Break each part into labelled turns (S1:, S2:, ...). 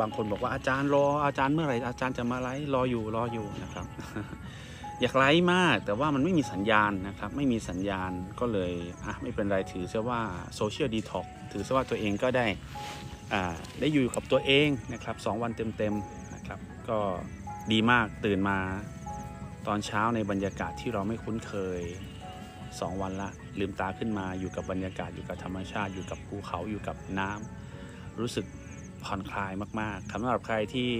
S1: บางคนบอกว่าอาจารย์รออาจารย์เมื่อไหร่อาจารย์จะมาไลฟ์รออยู่รออยู่นะครับ อยากไลฟ์มากแต่ว่ามันไม่มีสัญญาณนะครับ ไม่มีสัญญาณก็เลยอะไม่เป็นไรถือซะว่าโซเชียลดีท็อกถือซะว่าตัวเองก็ได้อ่าได้อยู่กับตัวเองนะครับสองวันเต็มๆนะครับก็ดีมากตื่นมาตอนเช้าในบรรยากาศที่เราไม่คุ้นเคย 2 วันละลืมตาขึ้นมาอยู่กับบรรยากาศอยู่กับธรรมชาติอยู่กับภูเขาอยู่กับน้ำรู้สึก ผ่อนคลายมากๆสำหรับใครที่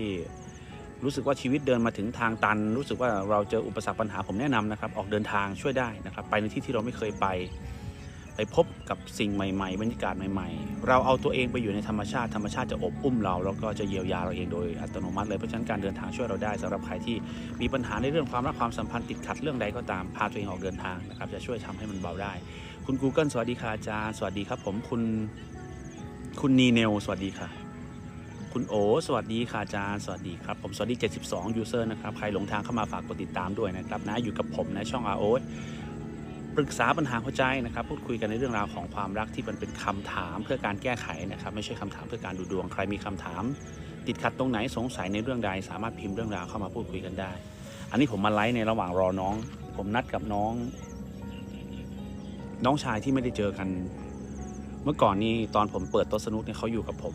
S1: รู้สึกว่าชีวิตเดินมาถึงทางตัน รู้สึกว่าเราเจออุปสรรคปัญหาผมแนะนำนะครับ ออกเดินทางช่วยได้นะครับ ไปในที่ที่เราไม่เคยไป ไปพบกับสิ่งใหม่ ๆ บรรยากาศใหม่ ๆ เราเอาตัวเองไปอยู่ในธรรมชาติธรรมชาติจะอบอุ้มเรา แล้วก็จะเยียวยาเราเองโดยอัตโนมัติเลยเพราะฉะนั้นการเดินทางช่วยเราได้สำหรับใครที่มีปัญหาในเรื่องความรักความสัมพันธ์ติดขัดเรื่องใดก็ตามพาตัวเองออกเดินทางนะครับจะช่วยทำให้มันเบาได้ คุณ Google สวัสดีค่ะอาจารย์สวัสดีครับ ผมคุณคุณนีเนลสวัสดีค่ะ คุณโอ สวัสดีค่ะอาจารย์ สวัสดีครับ ผมสวัสดี 72 user นะครับ ใครหลงทางเข้ามาฝากกดติดตามด้วยนะครับนะ อยู่กับผมนะช่อง r o ปรึกษาปัญหาหัวใจนะครับ พูดคุยกันในเรื่องราวของความรักที่มันเป็นคำถามเพื่อการแก้ไขนะครับ ไม่ใช่คำถามเพื่อการดูดวง ใครมีคำถาม ติดขัดตรงไหนสงสัยในเรื่องใด สามารถพิมพ์เรื่องราวเข้ามาพูดคุยกันได้ อันนี้ผมมาไลฟ์ในระหว่างรอน้อง ผมนัดกับน้อง น้องชายที่ไม่ได้เจอกัน เมื่อก่อนนี้ตอนผมเปิดโต๊ะสนุกเนี่ยเขาอยู่กับผม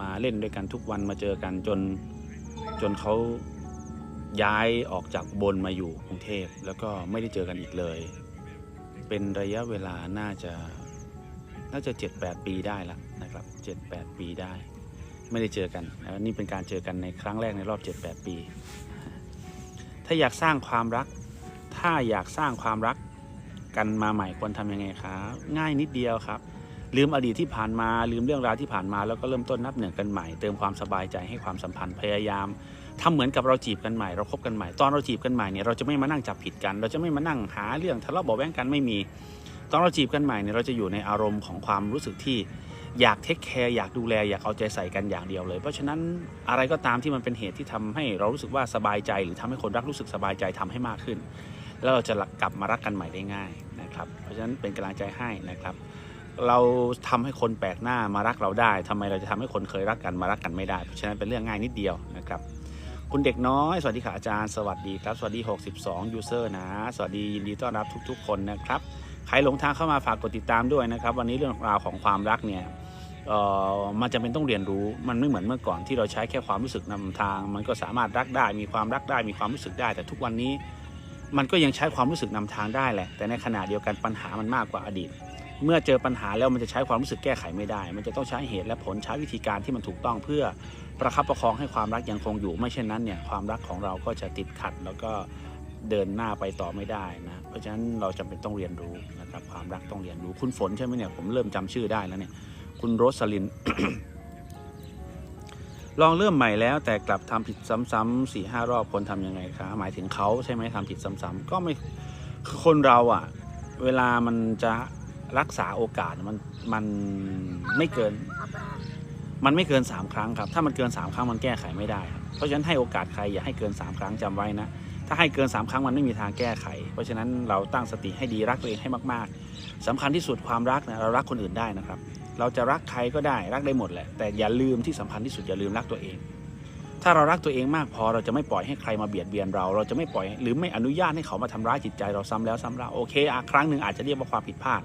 S1: มาเล่นด้วยกันทุกวันมาเจอกันจนจนเขาย้ายออกจากบนมาอยู่กรุงเทพแล้วก็ไม่ได้เจอกันอีกเลย เป็นระยะเวลาน่าจะน่าจะเจ็ดแปดปีได้ละนะครับเจ็ดแปดปีได้ ไม่ได้เจอกันแล้วนี่เป็นการเจอกันในครั้งแรกในรอบเจ็ดแปดปี ถ้าอยากสร้างความรัก ถ้าอยากสร้างความรักกันมาใหม่ควรทำยังไงครับ ง่ายนิดเดียวครับ ลืมอดีตที่ผ่านมาลืมเรื่องราวที่ผ่านมาแล้วก็เริ่มต้นนับหนึ่งกันใหม่ เติมความสบายใจให้ความสัมพันธ์พยายามทำเหมือนกับเราจีบกันใหม่เราคบกันใหม่ตอนเราจีบกันใหม่เนี่ยเราจะไม่มานั่งจับผิดกัน เราจะไม่มานั่งหาเรื่องทะเลาะเบาะแว้งกันไม่มี ตอนเราจีบกันใหม่เนี่ยเราจะอยู่ในอารมณ์ของความรู้สึกที่อยากเทคแคร์อยากดูแลอยากเอาใจใส่กันอย่างเดียวเลย เพราะฉะนั้นอะไรก็ตามที่มันเป็นเหตุที่ทำให้เรารู้สึกว่าสบายใจ หรือทำให้คนรักรู้สึกสบายใจทำให้มากขึ้น แล้วเราจะกลับมารักกันใหม่ได้ง่ายนะครับ เพราะฉะนั้นเป็นกำลังใจให้นะครับ เราทำให้คนแปลกหน้ามารักเราได้ทำไมเราจะทำให้คนเคยรักกันมารักกันไม่ได้ เพราะฉะนั้นเป็นเรื่องง่ายนิดเดียวนะครับ คุณเด็กน้อย สวัสดีค่ะอาจารย์ สวัสดีครับ สวัสดี 62 user นะ สวัสดียินดีต้อนรับทุก ๆ คนนะครับ ใครหลงทางเข้ามาฝากกดติดตามด้วยนะครับ วันนี้เรื่องราวของความรักเนี่ยเออมันจะเป็นต้องเรียนรู้ มันไม่เหมือนเมื่อก่อนที่เราใช้แค่ความรู้สึกนำทาง มันก็สามารถรักได้ มีความรักได้ มีความรู้สึกได้ แต่ทุกวันนี้มันก็ยังใช้ความรู้สึกนำทางได้แหละ แต่ในขณะเดียวกันปัญหามันมากกว่าอดีต เมื่อเจอปัญหาแล้วมันจะใช้ความรู้สึกแก้ไขไม่ได้ มันจะต้องใช้เหตุและผลใช้วิธีการที่มันถูกต้องเพื่อประคับประคองให้ความรักยังคงอยู่ ไม่เช่นนั้นเนี่ยความรักของเราก็จะติดขัดแล้วก็เดินหน้าไปต่อไม่ได้นะ เพราะฉะนั้นเราจำเป็นต้องเรียนรู้นะครับความรักต้องเรียนรู้คุณฝนใช่ไหมเนี่ยผมเริ่มจำชื่อได้แล้วเนี่ยคุณโรสลินลองเริ่มใหม่แล้วแต่กลับทำผิดซ้ำๆสี่ห้ารอบคนทำยังไงคะหมายถึงเขาใช่ไหมทำผิดซ้ำๆก็ไม่คือคนเราอะเวลามันจะ รักษาโอกาสมันมันไม่เกิน มันไม่เกิน 3 ครั้งครับ ถ้ามันเกิน 3 ครั้งมันแก้ไขไม่ได้ครับเพราะฉะนั้นให้โอกาสใครอย่าให้เกิน 3 ครั้งจำไว้นะ ถ้าให้เกิน 3 ครั้งมันไม่มีทางแก้ไข เพราะฉะนั้นเราตั้งสติให้ดีรักตัวเองให้มากๆสำคัญที่สุดความรักนะเรารักคนอื่นได้นะครับ เราจะรักใครก็ได้รักได้หมดแหละ แต่อย่าลืมที่สำคัญที่สุดอย่าลืมรักตัวเอง ถ้าเรารักตัวเองมากพอเราจะไม่ปล่อยให้ใครมาเบียดเบียนเรา เราจะไม่ปล่อยหรือไม่อนุญาตให้เขามาทำร้ายจิตใจเราซ้ำแล้วซ้ำเล่าโอเคอะครั้งหนึ่งอาจจะเรียกว่าความผิดพลาด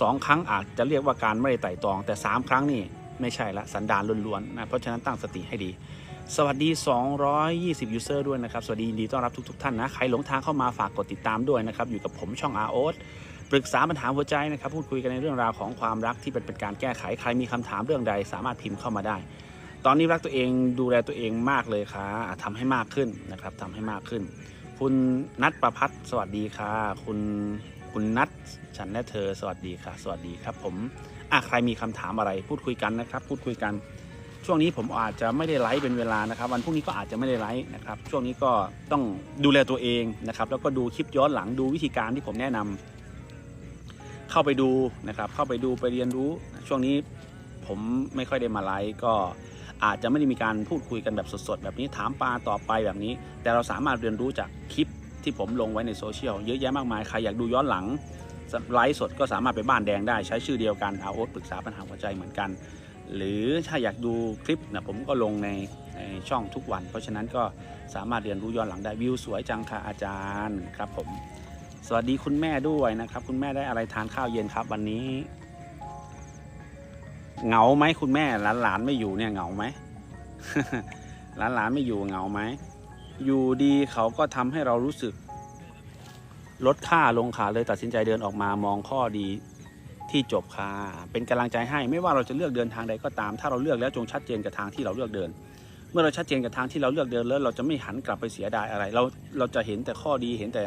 S1: สองครั้งอาจจะเรียกว่าการไม่ได้ไต่ตอง แต่สามครั้งนี่ไม่ใช่ละสันดานล้วนๆนะเพราะฉะนั้นตั้งสติให้ดี สวัสดี 220 ยูเซอร์ด้วยนะครับ สวัสดียินดีต้อนรับทุกๆท่านนะ ใครหลงทางเข้ามาฝากกดติดตามด้วยนะครับ อยู่กับผมช่องอาโอสปรึกษาปัญหาหัวใจนะครับ พูดคุยกันในเรื่องราวของความรักที่เป็นเป็นการแก้ไขใครมีคำถามเรื่องใด สามารถพิมพ์เข้ามาได้ ตอนนี้รักตัวเองดูแลตัวเองมากเลยค่ะทำให้มากขึ้นนะครับทำให้มากขึ้น คุณนัทประพัฒน์สวัสดีค่ะ คุณ คุณนัทฉันและเธอสวัสดีค่ะ สวัสดีครับผมอะใครมีคำถามอะไรพูดคุยกันนะครับ พูดคุยกัน ช่วงนี้ผมอาจจะไม่ได้ไลฟ์เป็นเวลานะครับ วันพรุ่งนี้ก็อาจจะไม่ได้ไลฟ์นะครับ ช่วงนี้ก็ต้องดูแลตัวเองนะครับ แล้วก็ดูคลิปย้อนหลังดูวิธีการที่ผมแนะนำเข้าไปดูนะครับ เข้าไปดูไปเรียนรู้ ช่วงนี้ผมไม่ค่อยได้มาไลฟ์ก็อาจจะไม่ได้มีการพูดคุยกันแบบสดๆ แบบนี้ถามปลาต่อไปแบบนี้ แต่เราสามารถเรียนรู้จากคลิป ที่ผมลงไว้ในโซเชียลเยอะแยะมากมาย ใครอยากดูย้อนหลังไลฟ์สดก็สามารถไปบ้านแดงได้ใช้ชื่อเดียวกันเอาโอ๊ตปรึกษาปัญหาหัวใจเหมือนกัน หรือถ้าอยากดูคลิปนะผมก็ลงในในช่องทุกวัน เพราะฉะนั้นก็สามารถเรียนรู้ย้อนหลังได้วิวสวยจังค่ะอาจารย์ครับผม สวัสดีคุณแม่ด้วยนะครับ คุณแม่ได้อะไรทานข้าวเย็นครับวันนี้เหงาไหมคุณแม่หลานหลานๆไม่อยู่เนี่ยเหงาไหมหลานหลานๆไม่อยู่เหงาไหม อยู่ดีเขาก็ทำให้เรารู้สึก ลดค่าลงขาเลยตัดสินใจเดินออกมามองข้อดีที่จบค่ะเป็นกำลังใจให้ไม่ว่าเราจะเลือกเดินทางใดก็ตาม ถ้าเราเลือกแล้วจงชัดเจนกับทางที่เราเลือกเดิน เมื่อเราชัดเจนกับทางที่เราเลือกเดินแล้ว เราจะไม่หันกลับไปเสียดายอะไร เราเราจะเห็นแต่ข้อดีเห็นแต่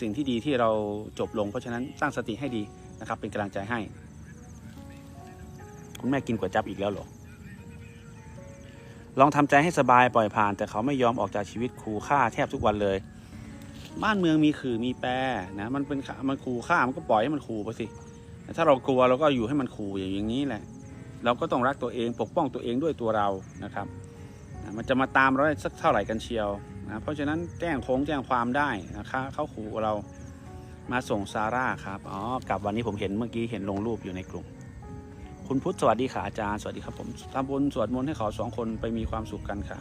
S1: สิ่งที่ดีที่เราจบลง เพราะฉะนั้นตั้งสติให้ดีนะครับ เป็นกำลังใจให้ คุณแม่กินก๋วยจับอีกแล้วเหรอ ลองทำใจให้สบายปล่อยผ่าน แต่เขาไม่ยอมออกจากชีวิตครูฆ่าแทบทุกวันเลย บ้านเมืองมีขื่อมีแปรนะมันเป็นมันขู่ฆ่ามันก็ปล่อยให้มันขู่ไปสิถ้าเรากลัวเราก็อยู่ให้มันขู่อย่างนี้แหละ เราก็ต้องรักตัวเองปกป้องตัวเองด้วยตัวเรานะครับมันจะมาตามเราได้สักเท่าไหร่กันเชียวนะเพราะฉะนั้นแจ้งโค้งแจ้งความได้นะคะเขาขู่เรามาส่งซาร่าครับอ๋อกลับวันนี้ผมเห็นเมื่อกี้เห็นลงรูปอยู่ในกลุ่ม คุณพุทธสวัสดีค่ะอาจารย์สวัสดีครับผมทำบุญสวดมนต์ให้เขาสองคนไปมีความสุขกันค่ะ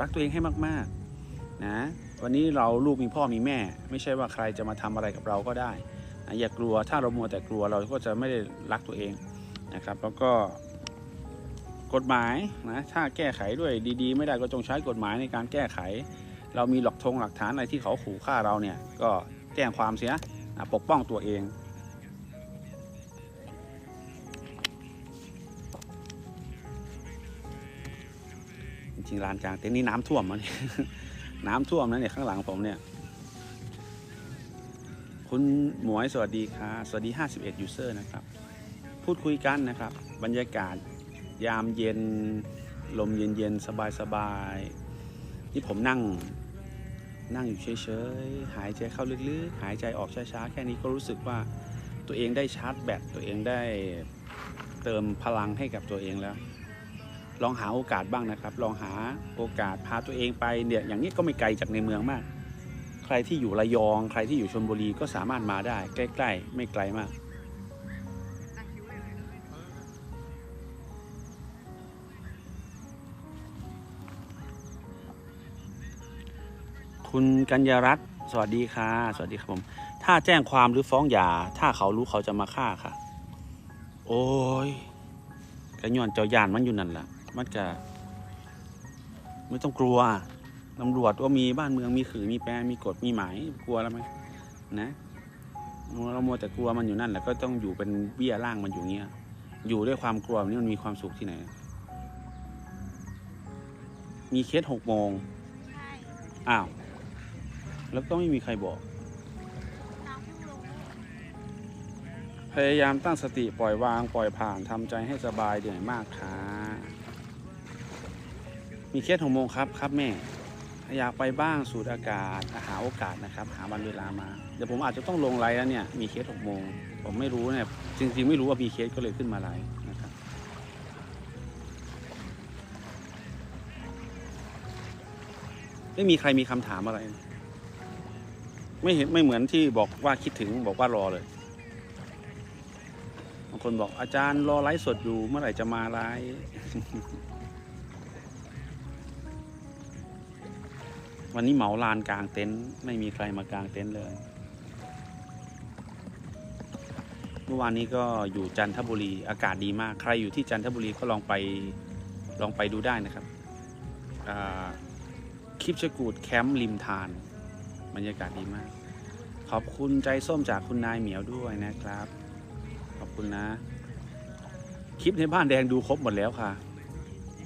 S1: รักตัวเองให้มากๆ นะ วันนี้เราลูกมีพ่อมีแม่ ไม่ใช่ว่าใครจะมาทำอะไรกับเราก็ได้นะอย่ากลัวถ้าเรามัวแต่กลัวเราก็จะไม่ได้รักตัวเองนะครับ แล้วก็กฎหมายนะถ้าแก้ไขด้วยดี ๆ ไม่ได้ก็จงใช้กฎหมายในการแก้ไข เรามีหลักทงหลักฐานอะไรที่เขาขู่ฆ่าเราเนี่ยก็แจ้งความเสียนะปกป้องตัวเอง ริงๆลานกลางเต็นท์นี่น้ำท่วมมาเนี่ยน้ำท่วมนะเนี่ยข้างหลังผมเนี่ย คุณหมวยสวัสดีค่ะ สวัสดี 51 ยูเซอร์นะครับ พูดคุยกันนะครับ บรรยากาศยามเย็นลมเย็นๆ สบายๆที่ผมนั่งนั่งอยู่เฉยๆ หายใจเข้าลึกๆ หายใจออกช้าๆ แค่นี้ก็รู้สึกว่าตัวเองได้ชาร์จแบตตัวเองได้เติมพลังให้กับตัวเองแล้ว ลองหาโอกาสบ้างนะครับ ลองหาโอกาสพาตัวเองไปเนี่ยอย่างนี้ก็ไม่ไกลจากในเมืองมาก ใครที่อยู่ระยอง ใครที่อยู่ชลบุรีก็สามารถมาได้ ใกล้ ๆ ไม่ไกลมาก คุณกัญญารัตน์สวัสดีค่ะ สวัสดีครับผม ถ้าแจ้งความหรือฟ้องหย่า ถ้าเขารู้เขาจะมาฆ่าค่ะ โอ้ยกระยอนเจ้ายานมันอยู่นั่นแหละ มันจะไม่ต้องกลัวตำรวจว่ามีบ้านเมืองมีขือมีแปรมีกฎมีหมายกลัวแล้วไหมนะเราโมวแต่กลัวมันอยู่นั่นแหละก็ต้องอยู่เป็นเบี้ยล่างมันอยู่เงี้ย อยู่ด้วยความกลัวนี่มันมีความสุขที่ไหน มีเคสหกโมง
S2: ใช่
S1: อ้าว แล้วก็ไม่มีใครบอก
S2: น้ำเพิ่งลง
S1: พยายามตั้งสติปล่อยวางปล่อยผ่านทำใจให้สบายเหนื่อยมากค่ะ มีเคสหกโมงครับครับแม่อยากไปบ้างสูดอากาศหาโอกาสนะครับ หาวันเวลามาเดี๋ยวผมอาจจะต้องลงไลน์แล้วเนี่ยมีเคสหกโมงผมไม่รู้เนี่ยจริงๆ ไม่รู้ว่ามีเคสก็เลยขึ้นมาไลน์นะครับไม่มีใครมีคำถามอะไร ไม่เห็นไม่เหมือนที่บอกว่าคิดถึงบอกว่ารอเลยบางคนบอกอาจารย์รอไลฟ์สดอยู่เมื่อไหร่จะมาไลฟ์ วันนี้เหมาลานกลางเต็นท์ไม่มีใครมากางเต็นท์เลย เมื่อวานนี้ก็อยู่จันทบุรีอากาศดีมาก ใครอยู่ที่จันทบุรีก็ลองไปลองไปดูได้นะครับคลิปชะกูดแคมป์ริมทานบรรยากาศดีมาก ขอบคุณใจส้มจากคุณนายเหมียวด้วยนะครับ ขอบคุณนะ คลิปในบ้านแดงดูครบหมดแล้วค่ะ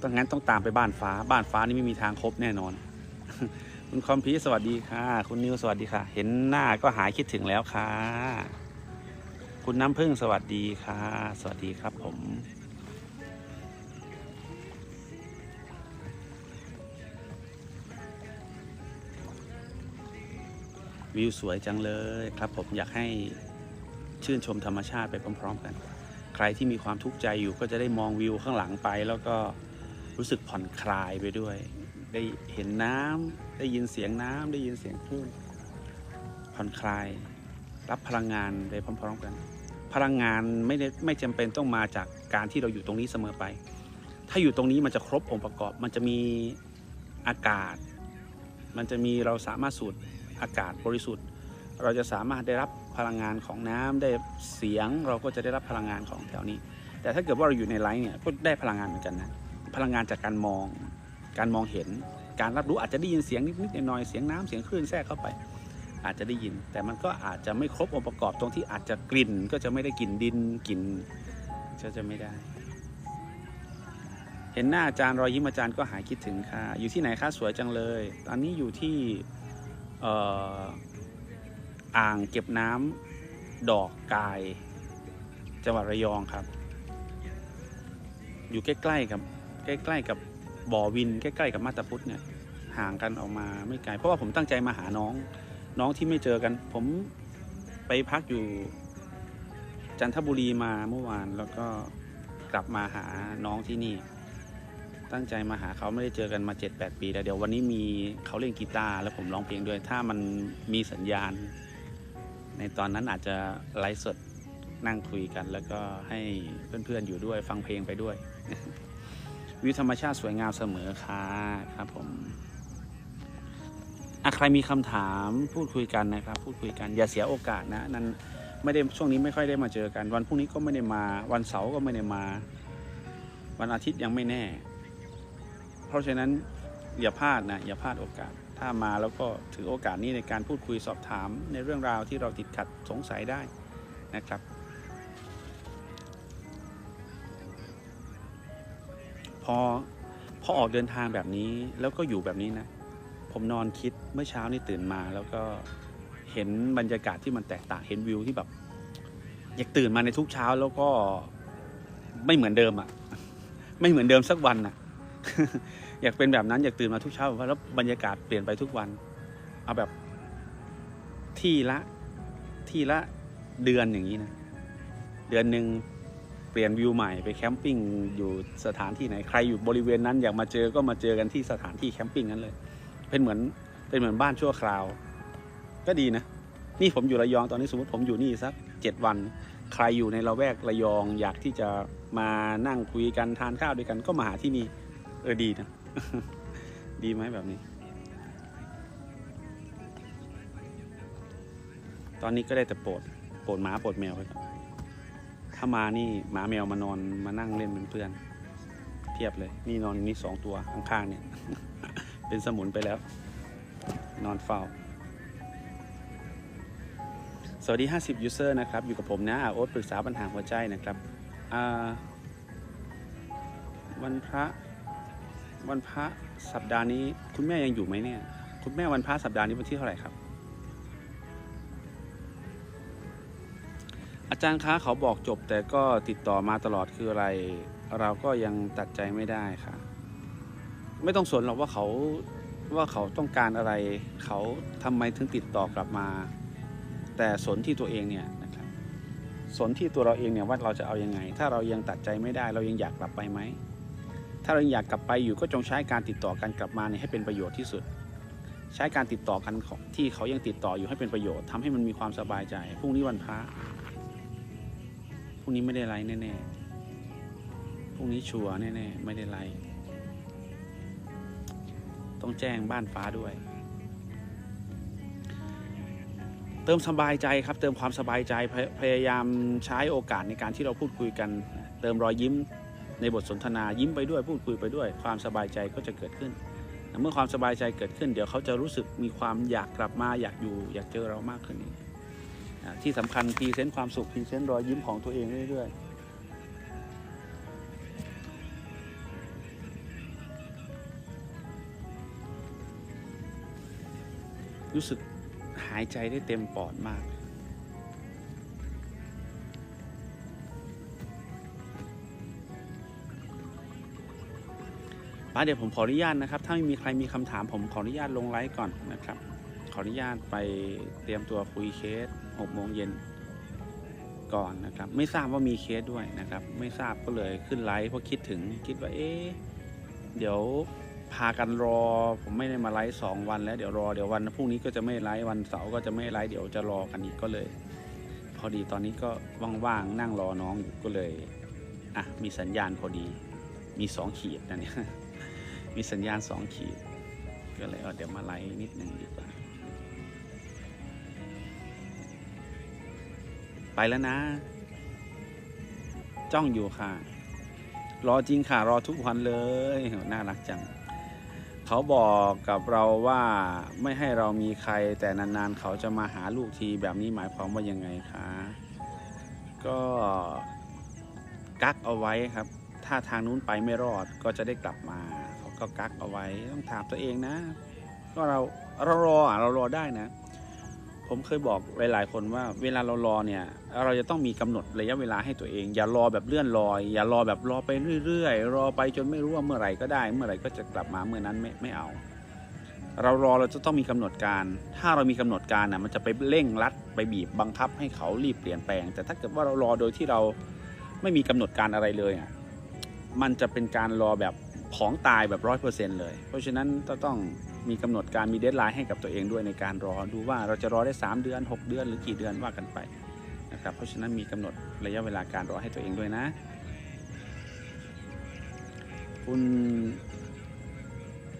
S1: ต้องงั้นต้องตามไปบ้านฟ้า บ้านฟ้านี่ไม่มีทางครบแน่นอน คุณคอมพีสวัสดีค่ะ คุณนิวสวัสดีค่ะ เห็นหน้าก็หายคิดถึงแล้วค่ะ คุณน้ำพึ่งสวัสดีค่ะ สวัสดีครับผมวิวสวยจังเลยครับผมอยากให้ชื่นชมธรรมชาติไปพร้อม ๆ กัน ใครที่มีความทุกข์ใจอยู่ก็จะได้มองวิวข้างหลังไป แล้วก็รู้สึกผ่อนคลายไปด้วย ได้เห็นน้ำได้ยินเสียงน้ำได้ยินเสียงคลื่นผ่อนคลาย รับพลังงานไปพร้อมๆกัน พลังงานไม่ได้ไม่จำเป็นต้องมาจากการที่เราอยู่ตรงนี้เสมอไป ถ้าอยู่ตรงนี้มันจะครบองค์ประกอบ มันจะมีอากาศ มันจะมีเราสามารถสูดอากาศบริสุทธิ์ เราจะสามารถได้รับพลังงานของน้ำได้เสียงเราก็จะได้รับพลังงานของแถวนี้ แต่ถ้าเกิดว่าเราอยู่ในไลฟ์เนี่ยก็ได้พลังงานเหมือนกันนะพลังงานจากการมอง การมองเห็น การรับรู้อาจจะได้ยินเสียงนิดๆหน่อยๆเสียงน้ำเสียงคลื่นแทรกเข้าไป อาจจะได้ยิน แต่มันก็อาจจะไม่ครบองค์ประกอบตรงที่อาจจะกลิ่นก็จะไม่ได้กลิ่นดินกลิ่นจะจะไม่ได้ เห็นหน้าอาจารย์รอยยิ้มอาจารย์ก็หายคิดถึงค่ะ อยู่ที่ไหนคะสวยจังเลย ตอนนี้อยู่ที่อ่ออ่างเก็บน้ำดอกกายจังหวัดระยองครับ อยู่ใกล้ๆกับใกล้ๆกับ บ่อวินใกล้ๆกับมาตาพุทธเนี่ยห่างกันออกมาไม่ไกลเพราะว่าผมตั้งใจมาหาน้องน้องที่ไม่เจอกัน ผมไปพักอยู่จันทบุรีมาเมื่อวานแล้วก็กลับมาหาน้องที่นี่ ตั้งใจมาหาเขาไม่ได้เจอกันมา 7-8 ปี แล้วเดี๋ยววันนี้มีเขาเล่นกีตาร์แล้วผมร้องเพลงด้วย ถ้ามันมีสัญญาณ ในตอนนั้นอาจจะไลฟ์สดนั่งคุยกัน แล้วก็ให้เพื่อนๆอยู่ด้วยฟังเพลงไปด้วย วิวธรรมชาติสวยงามเสมอค่ะครับผมอะใครมีคำถามพูดคุยกันนะครับ พูดคุยกันอย่าเสียโอกาสนะนั้นไม่ได้ช่วงนี้ไม่ค่อยได้มาเจอกัน วันพรุ่งนี้ก็ไม่ได้มาวันเสาร์ก็ไม่ได้มา วันอาทิตย์ยังไม่แน่ เพราะฉะนั้นอย่าพลาดนะอย่าพลาดโอกาส ถ้ามาแล้วก็ถือโอกาสนี้ในการพูดคุยสอบถามในเรื่องราวที่เราติดขัดสงสัยได้นะครับ อพอออกเดินทางแบบนี้แล้วก็อยู่แบบนี้นะ ผมนอนคิดเมื่อเช้านี่ตื่นมาแล้วก็เห็นบรรยากาศที่มันแตกต่างเห็นวิวที่แบบ อยากตื่นมาในทุกเช้าแล้วก็ไม่เหมือนเดิมอะ่ะ ไม่เหมือนเดิมสักวันอะ อยากเป็นแบบนั้นอยากตื่นมาทุกเช้าแล้วบรรยากาศเปลี่ยนไปทุกวันเอาแบบที่ละที่ละเดือนอย่างนี้นะ เดือนหนึ่ง ลี่ยนวิวใหม่ไปแคมปิ้งอยู่สถานที่ไหนใครอยู่บริเวณนั้นอยากมาเจอก็มาเจอกันที่สถานที่แคมปิ้งนั้นเลย เป็นเหมือนเป็นเหมือนบ้านชั่วคราว ก็ดีนะ นี่ผมอยู่ระยองตอนนี้สมมติผมอยู่นี่สักเจ็ดวัน ใครอยู่ในละแวกระยอง อยากที่จะมานั่งคุยกันทานข้าวด้วยกันก็มาหาที่นี่เออดีนะ ดีไหมแบบนี้ ตอนนี้ก็ได้แต่โปรดโปรดหมาโปรดแมวไปก่อน ถ้ามานี่หมาแมวมานอนมานั่งเล่นเป็นเพื่อนเทียบเลย นี่นอนอยู่นี่สองตัวข้างๆเนี่ย เป็นสมุนไปแล้ว นอนเฝ้า สวัสดี 50 ยูเซอร์นะครับ อยู่กับผมนะอาโอ๊ตปรึกษาปัญหาหัวใจนะครับวันพระวันพระสัปดาห์นี้ คุณแม่ยังอยู่ไหมเนี่ย คุณแม่วันพระสัปดาห์นี้วันที่เท่าไหร่ครับ จารย์คะเขาบอกจบแต่ก็ติดต่อมาตลอดคืออะไร เราก็ยังตัดใจไม่ได้ค่ะ ไม่ต้องสนหรอกว่าเขาว่าเขาต้องการอะไร เขาทำไมถึงติดต่อกลับมา แต่สนที่ตัวเองเนี่ยนะครับสนที่ตัวเราเองเนี่ยว่าเราจะเอายังไง ถ้าเรายังตัดใจไม่ได้ เรายังอยากกลับไปไหมถ้าเรายังอยากกลับไปอยู่ก็จงใช้การติดต่อกันกลับมาเนี่ยให้เป็นประโยชน์ที่สุด ใช้การติดต่อกันของที่เขายังติดต่ออยู่ให้เป็นประโยชน์ทำให้มันมีความสบายใจพรุ่งนี้วันพระ รุ่งนี้ไม่ได้ไลฟ์แน่ๆ พรุ่งนี้ชัวร์แน่ๆ ไม่ได้ไลฟ์ ต้องแจ้งบ้านฟ้าด้วย เติมสบายใจครับ เติมความสบายใจพยพยายามใช้โอกาสในการที่เราพูดคุยกัน เติมรอยยิ้มในบทสนทนายิ้มไปด้วยพูดคุยไปด้วย ความสบายใจก็จะเกิดขึ้น เมื่อความสบายใจเกิดขึ้น เดี๋ยวเขาจะรู้สึกมีความอยากกลับมาอยากอยู่ อยากเจอเรามากขึ้นอีก ที่สำคัญพรีเซนต์ความสุขพรีเซนต์รอยยิ้มของตัวเองเรื่อยๆรู้สึกหายใจได้เต็มปอดมาก ป้าเดี๋ยวผมขออนุญาตนะครับ ถ้าไม่มีใครมีคำถามผมขออนุญาตลงไลฟ์ก่อนนะครับ ออนุญาตไปเตรียมตัวคุยเคส6โมงเย็นก่อนนะครับ ไม่ทราบว่ามีเคสด้วยนะครับ ไม่ทราบก็เลยขึ้นไลฟ์เพราะคิดถึงคิดว่าเอ๊ะเดี๋ยวพากันรอ ผมไม่ได้มาไลฟ์สองวันแล้วเดี๋ยวรอเดี๋ยววันพรุ่งนี้ก็จะไม่ไลฟ์วันเสาร์ก็จะไม่ไลฟ์เดี๋ยวจะรอกันอีกก็เลย พอดีตอนนี้ก็ว่างๆนั่งรอน้องอยู่ก็เลยอะมีสัญญาณพอดี มีสองขีดนะเนี่ยมีสัญญาณสองขีดก็เลยเเดี๋ยวมาไลฟ์นิดนึงดีกว่า ไปแล้วนะ จ้องอยู่ค่ะ รอจริงค่ะ รอทุกวันเลยน่ารักจัง เขาบอกกับเราว่าไม่ให้เรามีใครแต่นานๆ เขาจะมาหาลูกทีแบบนี้หมายความว่ายังไงคะ ก็กักเอาไว้ครับ ถ้าทางนู้นไปไม่รอดก็จะได้กลับมาเขาก็กักเอาไว้ต้องถามตัวเองนะ ก็เราเรารอเรารอได้นะ ผมเคยบอกหลาย ๆ คนว่าเวลาเรารอเนี่ย เราจะต้องมีกำหนดระยะเวลาให้ตัวเอง อย่ารอแบบเลื่อนลอย อย่ารอแบบรอไปเรื่อย ๆ รอไปจนไม่รู้ว่าเมื่อไหร่ก็ได้ เมื่อไหร่ก็จะกลับมาเมื่อนั้นไม่ไม่เอา เรารอเราจะต้องมีกำหนดการ ถ้าเรามีกำหนดการน่ะมันจะไปเร่งรัดไปบีบบังคับให้เขารีบเปลี่ยนแปลง แต่ถ้าเกิดว่าเรารอโดยที่เราไม่มีกำหนดการอะไรเลยอะมันจะเป็นการรอแบบ ของตายแบบร้อยเปอร์เซ็นเลย เพราะฉะนั้นต้องมีกำหนดการมีเดทไลน์ให้กับตัวเองด้วยในการรอดูว่าเราจะรอได้ 3 เดือน 6 เดือนหรือกี่เดือนว่ากันไปนะครับเพราะฉะนั้นมีกำหนดระยะเวลาการรอให้ตัวเองด้วยนะ คุณ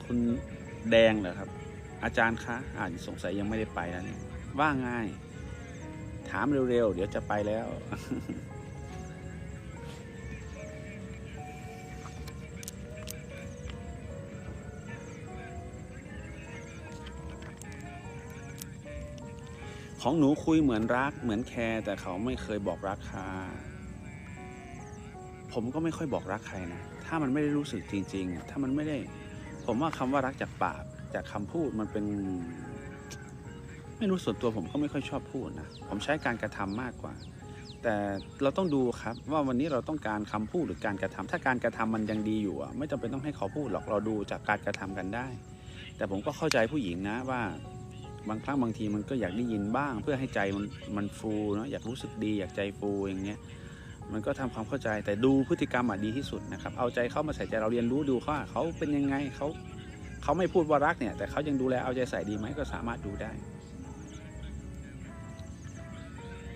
S1: คุณแดงเหรอครับ อาจารย์คะอ่านสงสัยยังไม่ได้ไปนี่ยว่าง่าย ถามเร็วๆ เดี๋ยวจะไปแล้ว ของหนูคุยเหมือนรักเหมือนแคร์แต่เขาไม่เคยบอกรักค่ะ ผมก็ไม่ค่อยบอกรักใครนะ ถ้ามันไม่ได้รู้สึกจริงๆ ถ้ามันไม่ได้ ผมว่าคำว่ารักจากปากจากคำพูดมันเป็น ไม่รู้ส่วนตัวผมก็ไม่ค่อยชอบพูดนะ ผมใช้การกระทำมากกว่า แต่เราต้องดูครับ ว่าวันนี้เราต้องการคำพูดหรือการกระทำถ้าการกระทำมันยังดีอยู่อะ ไม่จำเป็นต้องให้เขาพูดหรอกเราดูจากการกระทำกันได้ แต่ผมก็เข้าใจผู้หญิงนะว่า บางครั้งบางทีมันก็อยากได้ยินบ้าง เพื่อให้ใจมันมันฟูเนาะอยากรู้สึกดีอยากใจฟูอย่างเงี้ยมันก็ทำความเข้าใจแต่ดูพฤติกรรมอะดีที่สุดนะครับเอาใจเข้ามาใส่ใจเราเรียนรู้ดูเขาว่าเขาเป็นยังไงเขาเขาไม่พูดว่ารักเนี่ย แต่เขายังดูแลเอาใจใส่ดีไหมก็สามารถดูได้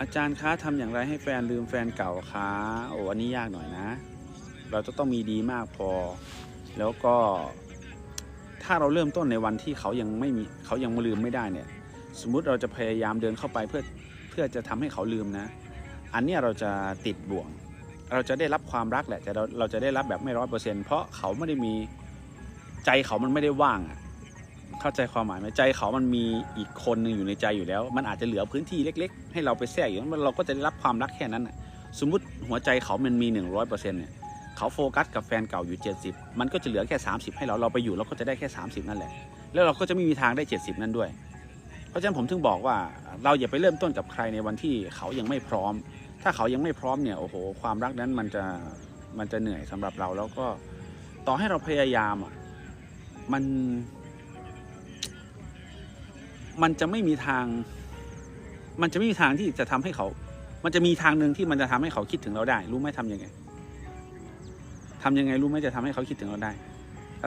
S1: อาจารย์คะทำอย่างไรให้แฟนลืมแฟนเก่าคะโอ้อันนี้ยากหน่อยนะ เราจะต้องมีดีมากพอ แล้วก็ ถ้าเราเริ่มต้นในวันที่เขายังไม่มีเขายังลืมไม่ได้เนี่ย สมมุติเราจะพยายามเดินเข้าไปเพื่อเพื่อจะทำให้เขาลืมนะ อันนี้เราจะติดบ่วง เราจะได้รับความรักแหละแต่เราเราจะได้รับแบบไม่ร้อยเปอร์เซ็นต์เพราะเขาไม่ได้มีใจเขามันไม่ได้ว่างอะเข้าใจความหมายไหมใจเขามันมีอีกคนหนึ่งอยู่ในใจอยู่แล้ว มันอาจจะเหลือพื้นที่เล็ก ๆ ให้เราไปแทรกอยู่นั้นเราก็จะได้รับความรักแค่นั้นน่ะสมมุติหัวใจเขามันมีหนึ่งร้อยเปอร์เซ็นต์เนี่ย เขาโฟกัสกับแฟนเก่าอยู่ 70 มันก็จะเหลือแค่ 30 ให้เราเราไปอยู่เราก็จะได้แค่ 30 นั่นแหละ แล้วเราก็จะไม่มีทางได้ 70 นั่นด้วย เพราะฉะนั้นผมถึงบอกว่าเราอย่าไปเริ่มต้นกับใครในวันที่เขายังไม่พร้อม ถ้าเขายังไม่พร้อมเนี่ยโอ้โห ความรักนั้นมันจะมันจะเหนื่อยสำหรับเราแล้วก็ต่อให้เราพยายามอะมัน มันจะไม่มีทาง มันจะไม่มีทางที่จะทำให้เขา มันจะมีทางหนึ่งที่มันจะทำให้เขาคิดถึงเราได้ รู้ไหมทำยังไง ทำยังไงรู้ไหมจะทำให้เขาคิดถึงเราได้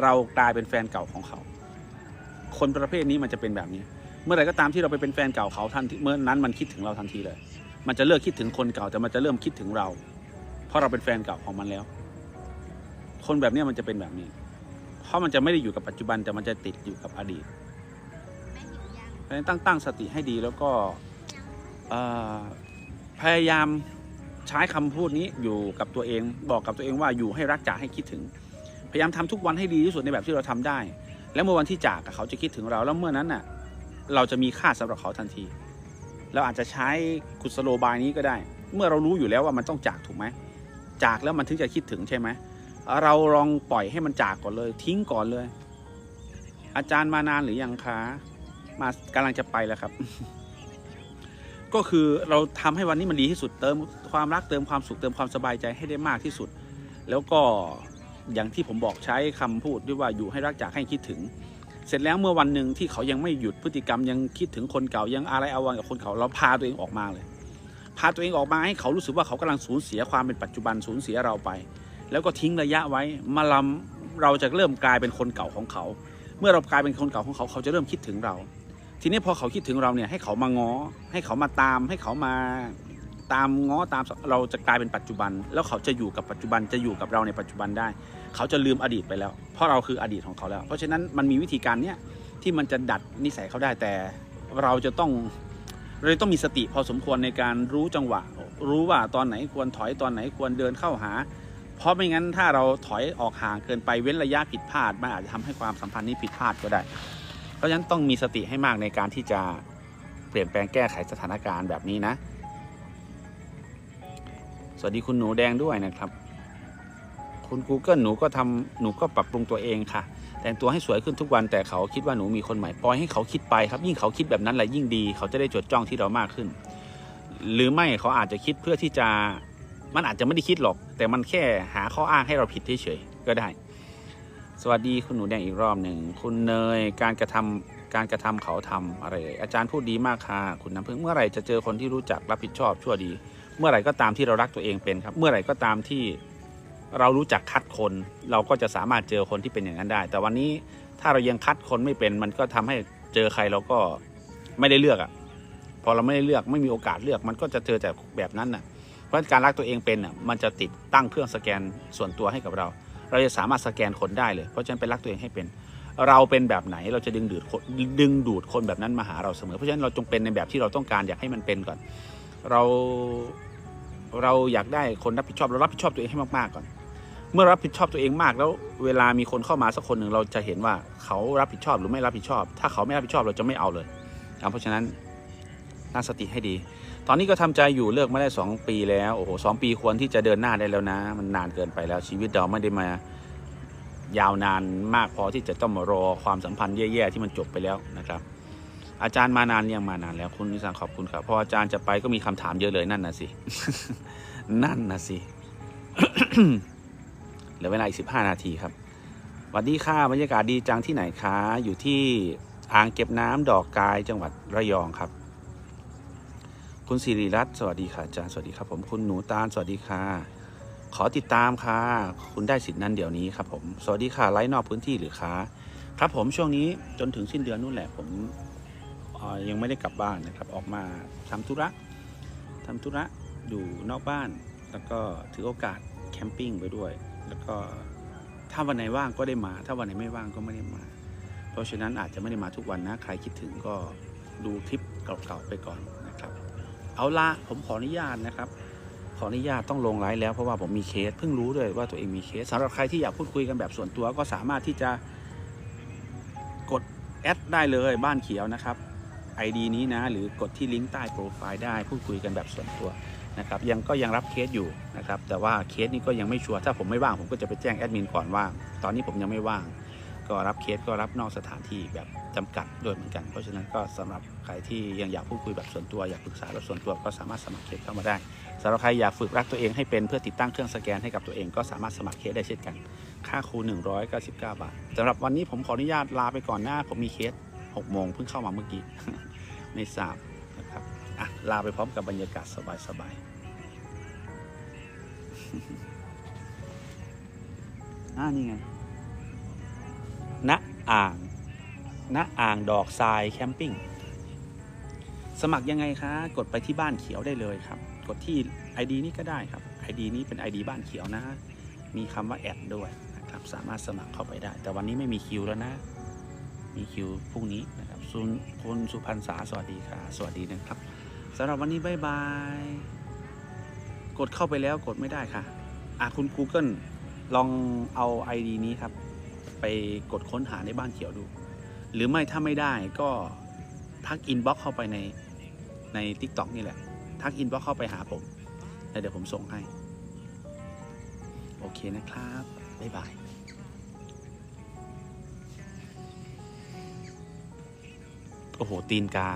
S1: เรากลายเป็นแฟนเก่าของเขา คนประเภทนี้มันจะเป็นแบบนี้ เมื่อไหร่ก็ตามที่เราไปเป็นแฟนเก่าเขาทันทีเมื่อนั้นมันคิดถึงเราทันทีเลย มันจะเลิกคิดถึงคนเก่าแต่มันจะเริ่มคิดถึงเรา เพราะเราเป็นแฟนเก่าของมันแล้ว คนแบบเนี้ยมันจะเป็นแบบนี้ เพราะมันจะไม่ได้อยู่กับปัจจุบันแต่มันจะติดอยู่กับอดีต
S2: แม่หิวยัง
S1: เพราะฉะนั้นตั้งตั้งสติให้ดีแล้วก็เอ่อพยายาม ใช้คำพูดนี้อยู่กับตัวเอง บอกกับตัวเองว่าอยู่ให้รักจากให้คิดถึง พยายามทำทุกวันให้ดีที่สุดในแบบที่เราทำได้ แล้วเมื่อวันที่จากเขาจะคิดถึงเราแล้วเมื่อนั้นน่ะเราจะมีค่าสำหรับเขาทันทีเราอาจจะใช้กุศโลบายนี้ก็ได้ เมื่อเรารู้อยู่แล้วว่ามันต้องจากถูกไหมจากแล้วมันถึงจะคิดถึงใช่ไหมเราลองปล่อยให้มันจากก่อนเลย ทิ้งก่อนเลย อาจารย์มานานหรือยังคะมากำลังจะไปแล้วครับ ก็คือเราทำให้วันนี้มันดีที่สุดเติมความรักเติมความสุขเติมความสบายใจให้ได้มากที่สุด แล้วก็อย่างที่ผมบอกใช้คำพูดด้วยว่าอยู่ให้รักจากให้คิดถึง เสร็จแล้วเมื่อวันหนึ่งที่เขายังไม่หยุดพฤติกรรมยังคิดถึงคนเก่ายังอะไรเอาวันกับคนเก่าเราพาตัวเองออกมาเลย พาตัวเองออกมาให้เขารู้สึกว่าเขากำลังสูญเสียความเป็นปัจจุบันสูญเสียเราไป แล้วก็ทิ้งระยะไว้มาลำเราจะเริ่มกลายเป็นคนเก่าของเขา เมื่อเรากลายเป็นคนเก่าของเขาเขาจะเริ่มคิดถึงเรา ทีนี้พอเขาคิดถึงเราเนี่ยให้เขามาง้อ ให้เขามาตาม ให้เขามาตามง้อตามเราจะกลายเป็นปัจจุบัน แล้วเขาจะอยู่กับปัจจุบันจะอยู่กับเราในปัจจุบันได้ เขาจะลืมอดีตไปแล้ว เพราะเราคืออดีตของเขาแล้ว เพราะฉะนั้นมันมีวิธีการเนี้ยที่มันจะดัดนิสัยเขาได้แต่เราจะต้องเราจะต้องมีสติพอสมควรในการรู้จังหวะ รู้ว่าตอนไหนควรถอยตอนไหนควรเดินเข้าหา เพราะไม่งั้นถ้าเราถอยออกห่างเกินไปเว้นระยะผิดพลาดมันอาจจะทำให้ความสัมพันธ์นี้ผิดพลาดก็ได้ ราะฉะนั้นต้องมีสติให้มากในการที่จะเปลี่ยนแปลงแก้ไขสถานการณ์แบบนี้นะ สวัสดีคุณหนูแดงด้วยนะครับ คุณ Google หนูก็ทำหนูก็ปรับปรุงตัวเองค่ะ แต่งตัวให้สวยขึ้นทุกวันแต่เขาคิดว่าหนูมีคนใหม่ปล่อยให้เขาคิดไปครับ ยิ่งเขาคิดแบบนั้นแหละยิ่งดี เขาจะได้จดจ้องที่เรามากขึ้น หรือไม่เขาอาจจะคิดเพื่อที่จะมันอาจจะไม่ได้คิดหรอก แต่มันแค่หาข้ออ้างให้เราผิดเฉยๆก็ได้ สวัสดีคุณหนูแดงอีกรอบหนึ่งคุณเนยการกระทำการกระทำเขาทำอะไรอาจารย์พูดดีมากค่ะคุณน้ำพึ่งเมื่อไหร่จะเจอคนที่รู้จักรับผิดชอบชั่วดี เมื่อไหร่ก็ตามที่เรารักตัวเองเป็นครับ เมื่อไหร่ก็ตามที่เรารู้จักคัดคน เราก็จะสามารถเจอคนที่เป็นอย่างนั้นได้ แต่วันนี้ถ้าเรายังคัดคนไม่เป็น มันก็ทำให้เจอใครเราก็ไม่ได้เลือกอะ่ะพอเราไม่ได้เลือกไม่มีโอกาสเลือก มันก็จะเจอแต่แบบนั้นน่ะ เพราะการรักตัวเองเป็นอะมันจะติดตั้งเครื่องสแกนส่วนตัวให้กับเรา เราจะสามารถสแกนคนได้เลย เพราะฉะนั้นไปรักตัวเองให้เป็น เราเป็นแบบไหนเราจะดึงดูดคนดึงดูดคนแบบนั้นมาหาเราเสมอ เพราะฉะนั้นเราจงเป็นในแบบที่เราต้องการอยากให้มันเป็นก่อน เราเราอยากได้คนรับผิดชอบเรารับผิดชอบตัวเองให้มากๆก่อน เมื่อรับผิดชอบตัวเองมากแล้ว เวลามีคนเข้ามาสักคนหนึ่งเราจะเห็นว่าเขารับผิดชอบหรือไม่รับผิดชอบ ถ้าเขาไม่รับผิดชอบเราจะไม่เอาเลยอะเพราะฉะนั้นตั้งสติให้ดี ตอนนี้ก็ทำใจอยู่เลิกมาได้สองปีแล้วโอ้โหสองปีควรที่จะเดินหน้าได้แล้วนะ มันนานเกินไปแล้วชีวิตเราไม่ได้มายาวนานมากพอที่จะต้องมารอความสัมพันธ์แย่ๆที่มันจบไปแล้วนะครับ อาจารย์มานานยังมานานแล้วคุณนิสังขอบคุณครับพออาจารย์จะไปก็มีคำถามเยอะเลยนั่นนะสินั่นนะสิเหลือเวลาอีกสิบห้านาทีครับสวัสดีค่ะบรรยากาศดีจังที่ไหนคะอยู่ที่อ่างเก็บน้ำดอกกายจังหวัดระยองครับ คุณสิริรัตน์สวัสดีค่ะอาจารย์สวัสดีครับผมคุณหนูตาลสวัสดีค่ะ ขอติดตามค่ะ คุณได้สิทธิ์นั้นเดี๋ยวนี้ครับผมสวัสดีค่ะไลฟ์นอกพื้นที่หรือคะครับผมช่วงนี้จนถึงสิ้นเดือนนู่นแหละผมยังไม่ได้กลับบ้านนะครับ ออกมาทำธุระทำธุระอยู่นอกบ้าน แล้วก็ถือโอกาสแคมปิ้งไปด้วย แล้วก็ถ้าวันไหนว่างก็ได้มา ถ้าวันไหนไม่ว่างก็ไม่ได้มา เพราะฉะนั้นอาจจะไม่ได้มาทุกวันนะ ใครคิดถึงก็ดูคลิปเก่าๆไปก่อน เอาละผมขออนุญาตนะครับ ขออนุญาตต้องลงไลฟ์แล้วเพราะว่าผมมีเคสเพิ่งรู้ด้วยว่าตัวเองมีเคสสำหรับใครที่อยากพูดคุยกันแบบส่วนตัวก็สามารถที่จะกดแอดได้เลยบ้านเขียวนะครับ ID นี้นะ หรือกดที่ลิงก์ใต้โปรไฟล์ได้พูดคุยกันแบบส่วนตัวนะครับยังก็ยังรับเคสอยู่นะครับแต่ว่าเคสนี้ก็ยังไม่ชัวร์ถ้าผมไม่ว่างผมก็จะไปแจ้งแอดมินก่อนว่า ตอนนี้ผมยังไม่ว่าง ก็รับเคสก็รับนอกสถานที่แบบจำกัดด้วยเหมือนกัน เพราะฉะนั้นก็สำหรับใครที่ยังอยากพูดคุยแบบส่วนตัวอยากปรึกษาแบบส่วนตัวก็สามารถสมัครเคสเข้ามาได้สำหรับใครอยากฝึกรักตัวเองให้เป็นเพื่อติดตั้งเครื่องสแกนให้กับตัวเองก็สามารถสมัครเคสได้เช่นกัน ค่าครู 199 บาทสำหรับวันนี้ผมขออนุญาตลาไปก่อนหน้าผมมีเคส6โมงเพิ่งเข้ามาเมื่อกี้ไม่ทราบนะครับอะลาไปพร้อมกับบรรยากาศสบายๆอ่านี่ไง ณอ่างณอ่างดอกทรายแคมปิ้ง สมัครยังไงคะ กดไปที่บ้านเขียวได้เลยครับ กดที่ ID นี้ก็ได้ครับ ID นี้เป็น ID บ้านเขียวนะ มีคำว่าแอดด้วยนะครับ สามารถสมัครเข้าไปได้ แต่วันนี้ไม่มีคิวแล้วนะ มีคิวพรุ่งนี้นะครับซุนคุณสุพรรณษาสวัสดีค่ะ สวัสดีนะครับสำหรับวันนี้บายบาย กดเข้าไปแล้วกดไม่ได้ค่ะอะคุณ Google ลองเอา ID นี้ครับ ไปกดค้นหาในบ้านเขียวดู หรือไม่ถ้าไม่ได้ก็ทักอินบ็อกเข้าไปในใน t ิ k t o k นี่แหละ ทักอินบ็อกเข้าไปหาผมแล้วเดี๋ยวผมส่งให้ โอเคนะครับ บ๊ายบายโอ้โห ตีนกา